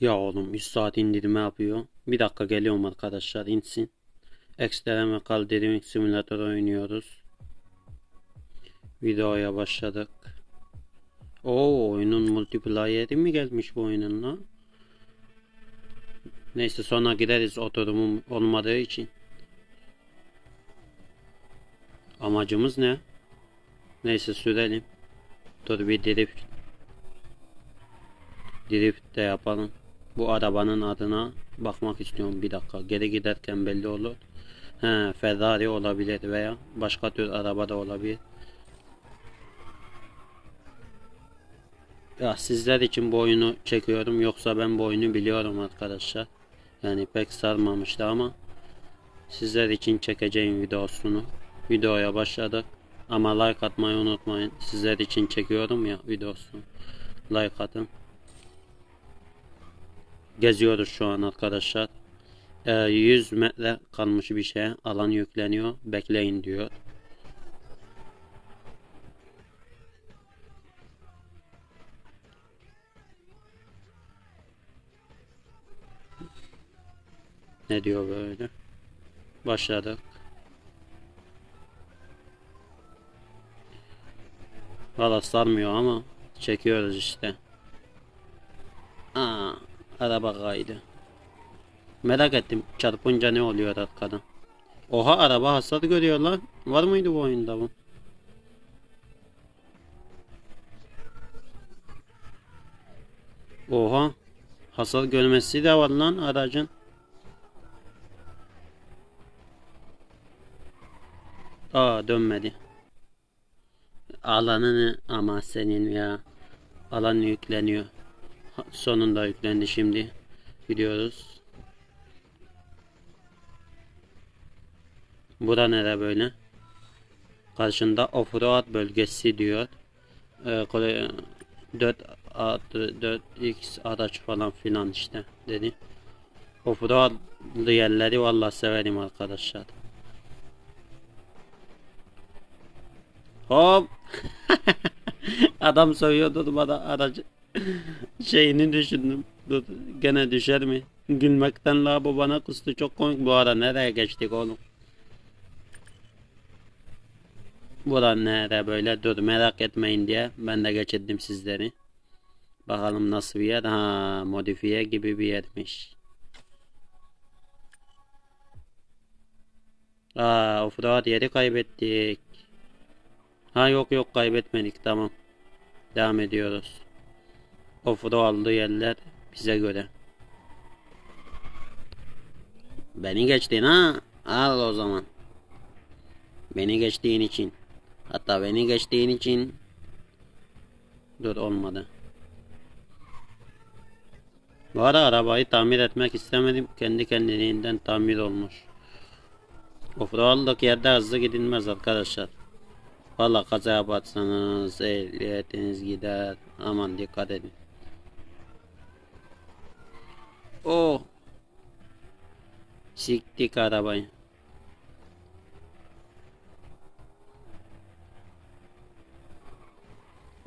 Ya oğlum 100 saat indirme yapıyor. Bir dakika geliyorum arkadaşlar insin. Extreme Kal Driving Simulator oynuyoruz. Videoya başladık. Oo oyunun multiplayer'i mi gelmiş bu oyunun? Neyse sonra gideriz oturumum olmadığı için. Amacımız ne? Neyse sürelim. Dur bir drift. Drift de yapalım. Bu arabanın adına bakmak istiyorum bir dakika. Geri giderken belli olur. He, Ferrari olabilir veya başka tür araba da olabilir. Ya sizler için bu oyunu çekiyorum yoksa ben bu oyunu biliyorum arkadaşlar. Yani pek sarmamıştı ama sizler için çekeceğim videosunu. Videoya başladık. Ama like atmayı unutmayın. Sizler için çekiyorum ya videosunu. Like atın. Geziyoruz şu an arkadaşlar. Ee, 100 metre kalmış bir şey. Alan yükleniyor. Bekleyin diyor. Ne diyor böyle? Başladık. Valla sarmıyor ama çekiyoruz işte. Araba kaydı. Merak ettim çarpınca ne oluyor arkadan. Oha araba hasar görüyor lan. Var mıydı bu oyunda bu? Oha. Hasar görmesi de var lan aracın. Aa dönmedi. Alanını ama senin ya. Alan yükleniyor. Sonunda yüklendi şimdi. Gidiyoruz. Bura nere böyle? Karşında offroad bölgesi diyor. Ee, kole- 4 artı 4x araç falan filan işte dedi. Offroad yerleri vallahi severim arkadaşlar. Hop. Adam söylüyordu bana aracı. Şeyini düşündüm. Dur, gene düşer mi? Gülmekten la bu bana kustu. Çok komik bu ara. Nereye geçtik oğlum? Bura nere böyle? Dur merak etmeyin diye ben de geçirdim sizleri. Bakalım nasıl bir yer? Ha, modifiye gibi bir yermiş. Aa, offroad yeri kaybettik. Ha yok yok kaybetmedik tamam. Devam ediyoruz. Offroad'lu yerler bize göre. Beni geçtin ha? Al o zaman. Beni geçtiğin için. Hatta beni geçtiğin için. Dur olmadı. Bu ara arabayı tamir etmek istemedim. Kendi kendiliğinden tamir olmuş. Offroad'lık yerde hızlı gidilmez arkadaşlar. Valla kaza yaparsanız ehliyetiniz gider. Aman dikkat edin. Oh. Siktik arabayı.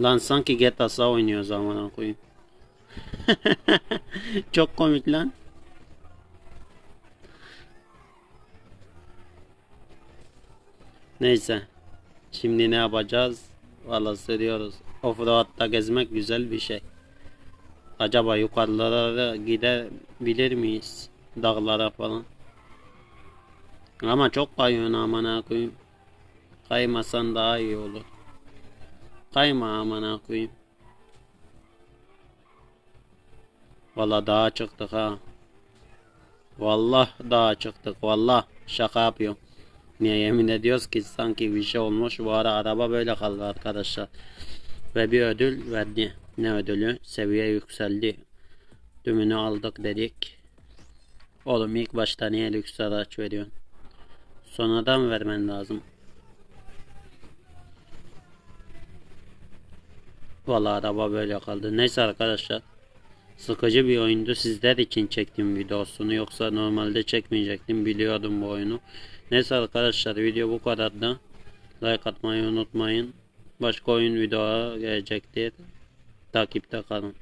Lan sanki GTA oynuyor zamana koyayım. Çok komik lan. Neyse. Şimdi ne yapacağız? Valla söylüyoruz. Offroad'da gezmek güzel bir şey. Acaba yukarılara gidebilir miyiz? Dağlara falan. Ama çok kayıyorsun amına koyayım. Kaymasan daha iyi olur. Kayma amına koyayım. Valla dağa çıktık ha. Vallah dağa çıktık. Vallah şaka yapıyorum. Niye yemin ediyoruz ki sanki bir şey olmuş. Bu ara araba böyle kaldı arkadaşlar. Ve bir ödül verdi. Ne ödülü? Seviye yükseldi. Tümünü aldık dedik. Oğlum ilk başta niye lüks araç veriyorsun? Sonradan vermen lazım. Vallahi araba böyle kaldı. Neyse arkadaşlar. Sıkıcı bir oyundu. Sizler için çektim videosunu. Yoksa normalde çekmeyecektim. Biliyordum bu oyunu. Neyse arkadaşlar video bu kadardı. Like atmayı unutmayın. Başka oyun video gelecektir. Takipte kalın.